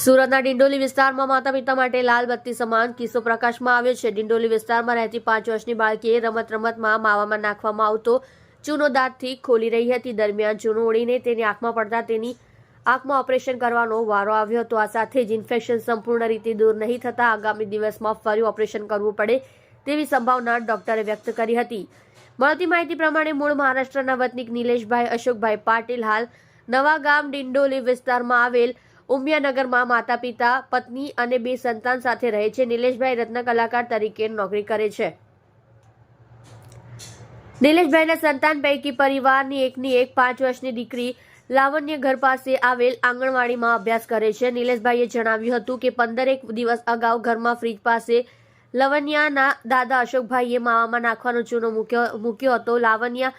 સુરતના ડિંડોલી વિસ્તારમાં માતા પિતા માટે લાલ બત્તી સમાન કિસ્સો પ્રકાશમાં આવ્યો છે. ડિંડોલી વિસ્તારમાં રહેતી પાંચ વર્ષની બાળકીએ રમત રમતમાં માવામાં નાખવામાં આવતો ચૂનો દાંતથી ખોલી રહી હતી. દરમિયાન ચૂનો ઉડીને તેની આંખમાં પડતા તેની આંખમાં ઓપરેશન કરવાનો વારો આવ્યો હતો. આ સાથે જ ઇન્ફેક્શન સંપૂર્ણ રીતે દૂર નહીં થતા આગામી દિવસમાં ફરી ઓપરેશન કરવું પડે તેવી સંભાવના ડોક્ટરે વ્યક્ત કરી હતી. મળતી માહિતી પ્રમાણે મૂળ મહારાષ્ટ્રના વતનિક નિલેશભાઈ અશોકભાઈ પાટીલ હાલ નવા ગામ ડિંડોલી વિસ્તારમાં આવેલ ઉમિયાનગરમાં માતા પિતા પત્ની અને બે સંતાન સાથે રહે છે. નિલેશભાઈ રત્ન કલાકાર તરીકે નોકરી કરે છે. નિલેશભાઈના સંતાન પૈકી પરિવારની એકની એક પાંચ વર્ષની દીકરી લાવણ્ય ઘર પાસે આવેલ આંગણવાડીમાં અભ્યાસ કરે છે. નિલેશભાઈએ જણાવ્યું હતું કે પંદરેક દિવસ અગાઉ ઘરમાં ફ્રીજ પાસે લવણ્યાના દાદા અશોકભાઈએ માવામાં નાખવાનો ચૂનો મૂક્યો મૂક્યો હતો. લાવણ્યા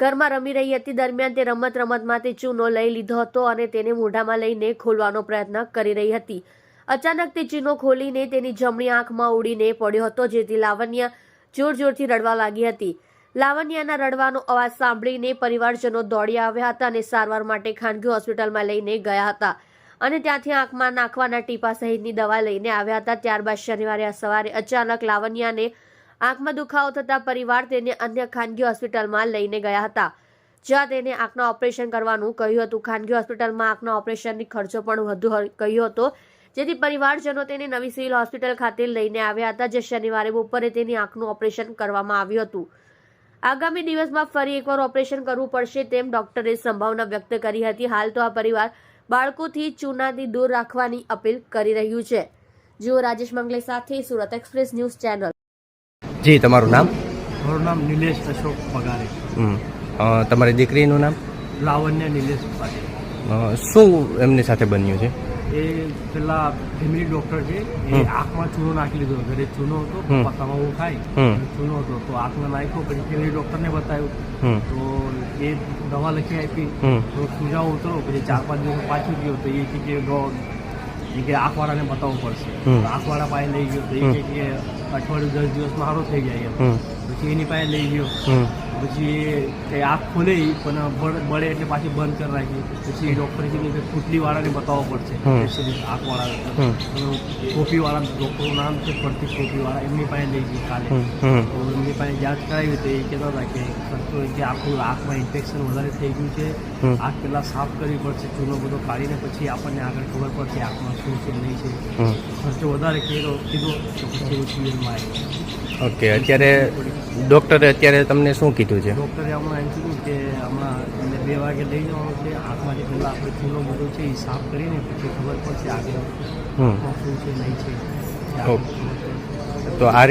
ઘરમાં રમી રહી હતી. દરમિયાન તે રમત રમતમાં તે ચૂનો લઈ લીધો હતો અને તેને મોઢામાં લઈને ખોલવાનો પ્રયત્ન કરી રહી હતી. અચાનક તે ચૂનો ખોલીને તેની જમણી આંખમાં ઉડીને પડ્યો હતો, જેથી લાવણ્ય જોર જોરથી રડવા લાગી હતી. લાવણ્યાના રડવાનો અવાજ સાંભળીને પરિવારજનો દોડી આવ્યા હતા અને સારવાર માટે ખાનગી હોસ્પિટલમાં લઈને ગયા હતા અને ત્યાંથી આંખમાં નાખવાના ટીપા સહિતની દવા લઈને આવ્યા હતા. ત્યારબાદ શનિવારે સવારે અચાનક લાવણ્યાને આંખમાં દુખાવો થતા પરિવાર તેને અન્ય ખાનગી હોસ્પિટલમાં લઈને ગયા હતા. જ્યાં તેને આંખના ઓપરેશન કરવાનું કહ્યું હતું. ખાનગી હોસ્પિટલમાં આંખના ઓપરેશનની ખર્ચો પણ વધુ કહ્યો હતો. જેથી પરિવારજનો તેને નવી સિવિલ હોસ્પિટલ ખાતે લઈને આવ્યા હતા, જે શનિવારે બપોરે તેની આંખનું ઓપરેશન કરવામાં આવ્યું હતું. આગામી દિવસમાં ફરી એકવાર ઓપરેશન કરવું પડશે તેમ ડોક્ટરે સંભાવના વ્યક્ત કરી હતી. હાલ તો આ પરિવાર બાળકોથી ચૂનાથી દૂર રાખવાની અપીલ કરી રહ્યું છે. જુઓ રાજેશ મંગલે સાથે સુરત એક્સપ્રેસ ન્યૂઝ ચેનલ. જી તમારું નામ? મારું નામ નિલેશ અશોક પગારે. હમ. તમારી દીકરીનું નામ? લાવણ્ય નિલેશ પગારે. શું એમની સાથે બન્યું છે? એ પેલા ફેમિલી ડોક્ટર છે એ આંખમાં ચૂનો નાખી લીધો ઘરે ચૂનો હતો હમ. પપ્પા તમાવું ખાય ચૂનો હતો. તો આંખમાં નાખ્યો પછી ફેમિલી ડોક્ટરને બતાવ્યું. તો એ દવા લખી આપી. તો સુજાવ ઉતરો પછી ચાર પાંચ દિવસ પાછું ગયો. તો એ કે એ કે આંખવાળાને બતાવવું પડશે. આંખવાળા પાસે લઈ ગયો તો એ કે અઠવાડિયું દસ દિવસમાં મારો થઈ જાય એમ. પછી એની પાસે લઈ ગયો. પછી એ આંખ ખોલે પણ બળે એટલે પાછી બંધ કરી રાખી પછી ડૉક્ટરે કીધું કે ફૂટલીવાળાને બતાવવો પડશે. આંખવાળા. ટોપીવાળા ડૉક્ટરનું નામ છે પ્રતિક ટોપીવાળા. એમની પાસે લઈ ગઈ કાલે. તો એમની પાસે જાંચ કરાવી તો એ કહેતા હતા કે ખર્ચો કે આખું આંખમાં ઇન્ફેક્શન વધારે થઈ ગયું છે. આંખ પહેલાં સાફ કરવી પડશે ચૂનો બધો કાઢીને પછી આપણને આગળ ખબર પડશે આંખમાં શું છે નહીં છે. ખર્ચો વધારે કીધો કીધો તો પછી હું સિવિલમાં આવ્યો ઓકે અત્યારે ડૉક્ટરે અત્યારે તમને શું કીધું છે ડૉક્ટરે હમણાં એમ કીધું કે હમણાં તમને બે વાગે લઈ જવાનું છે જે પહેલાં આપણે ચૂનો બધો છે એ સાફ કરીને પછી ખબર પડશે આગળ. શું છે નહીં છે. તો આ રીતે